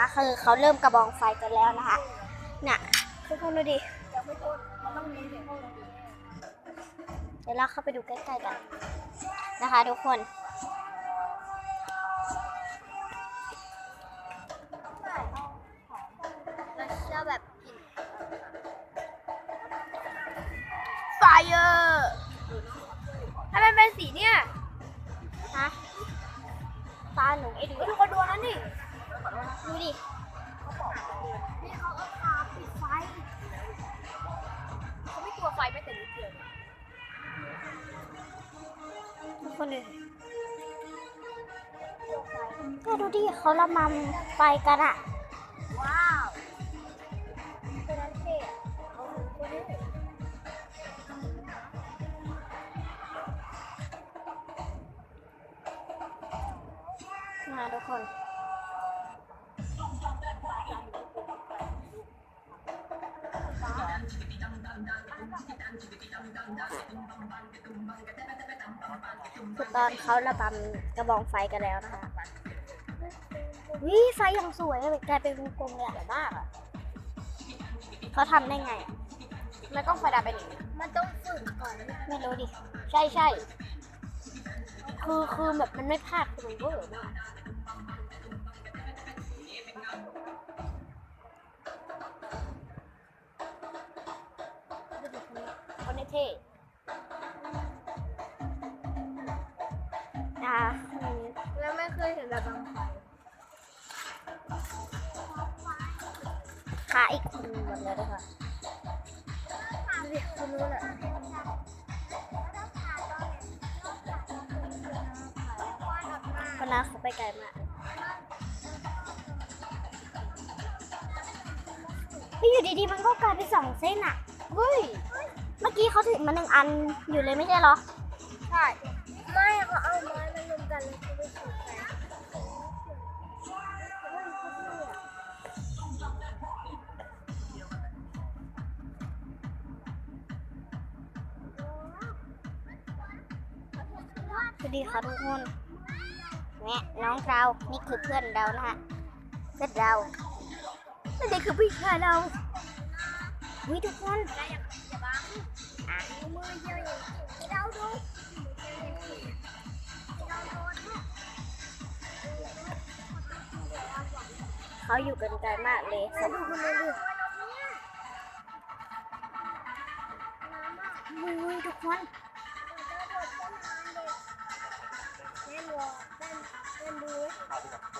ก็คือเขาเริ่มกระบองไฟกันแล้วนะคะเนี่ยทุกคนดูดิเดี๋ยวเราเข้าไปดูใกล้ๆกันนะคะ ทุกคนเราชอบแบบกลิ่นไฟเออร์ทำไมเป็นสีเนี่ย ฮะ ตาหนูไอ้ดูเฮ้ยทุกคนดูอันนั้นดิ ดูดินี่เขาเอาคาปิดไฟเขาไม่กลัวไฟไม่แต่นิดเดียวเลยทุกคนดูก็ดูดิเขาละมัมไปกันอะว้าวตัวนั้นเท่อะเอาตัวนี้นะทุกคน คือตอนเขาระบำกระบองไฟกันแล้วนะคะวิไฟอย่างสวยเลยกลายเป็นวงกลมเลยอะมากอะเขาทำได้ไงอะมันต้องไฟดับไปหนิมันต้องฝึกก่อนไม่รู้ดิ ใช่ใช่คือคือแบบมันไม่พลาดคือมันเวอร์มาก คนนี้เท่อ่าแล้วไม่เคยเห็นระบำไฟขาอีกคนหนึ่งหมดเลยนะคะดูดิคุณรู้แหละคนนั้นเขาไปไกลมากไม่อยู่ดีๆ มันก็กลายเป็นสองเส้นอะเฮ้ย เมื่อกี้เขาถือมาหนึ่งอันอยู่เลยไม่ใช่เหรอ ใช่ ไม่เขาเอาไม้มารวมกันแล้วเขาไปสูบกันสวัสดีค่ะทุกคนเนี่ยน้องเรา นี่คือเพื่อนเรานะฮะ เพื่อนเราและนี่คือพี่ชายเรา วิทุกคนได้ยังอย่าบังอะมือเยอะอย่างนี้เราดูเขาอยู่กันไกลมากเลยดูคุณเลยดิวิทุกคนเล่นวอลเล่นเล่นดู